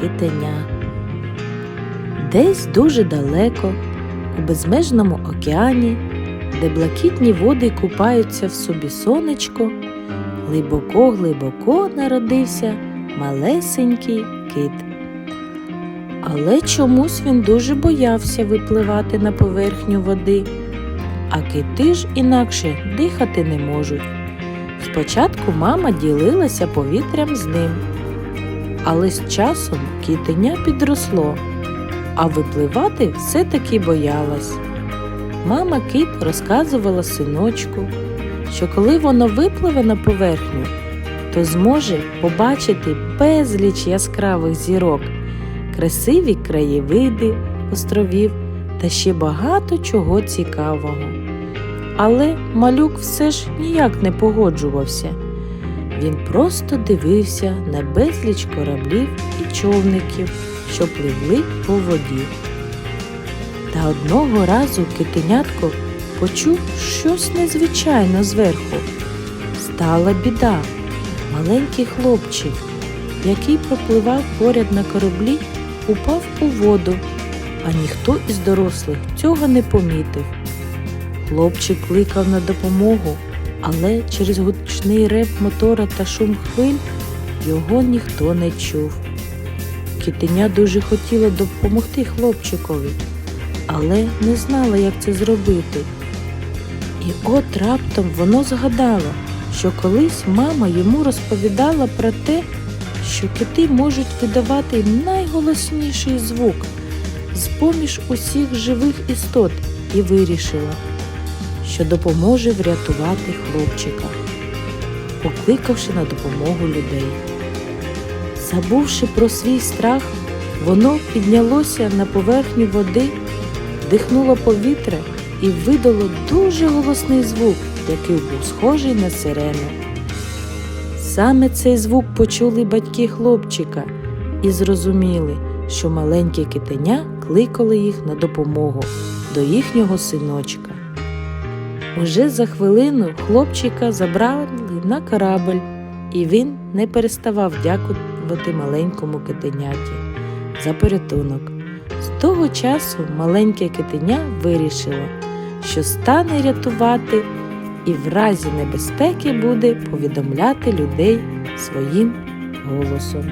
китеня. Десь дуже далеко, у безмежному океані, де блакитні води купаються в собі сонечко, глибоко-глибоко народився малесенький кит. Але чомусь він дуже боявся випливати на поверхню води, а кити ж інакше дихати не можуть. Спочатку мама ділилася повітрям з ним, але з часом кітеня підросло, а випливати все-таки боялась. Мама кит розказувала синочку, що коли воно випливе на поверхню, то зможе побачити безліч яскравих зірок, красиві краєвиди островів та ще багато чого цікавого. Але малюк все ж ніяк не погоджувався. Він просто дивився на безліч кораблів і човників, що пливли по воді. Та одного разу китенятко почув щось незвичайне зверху. Стала біда. Маленький хлопчик, який пропливав поряд на кораблі, упав у воду, а ніхто із дорослих цього не помітив. Хлопчик кликав на допомогу, але через гучний рев мотора та шум хвиль його ніхто не чув. Китеня дуже хотіла допомогти хлопчикові, але не знала, як це зробити. І от раптом воно згадало, що колись мама йому розповідала про те, що кити можуть видавати найголосніший звук з-поміж усіх живих істот, і вирішила, що допоможе врятувати хлопчика, покликавши на допомогу людей. Забувши про свій страх, воно піднялося на поверхню води, вдихнуло повітря і видало дуже голосний звук, який був схожий на сирену. Саме цей звук почули батьки хлопчика і зрозуміли, що маленьке китеня кликали їх на допомогу до їхнього синочка. Уже за хвилину хлопчика забрали на корабль, і він не переставав дякувати маленькому китеняті за порятунок. З того часу маленьке китеня вирішило, що стане рятувати і в разі небезпеки буде повідомляти людей своїм голосом.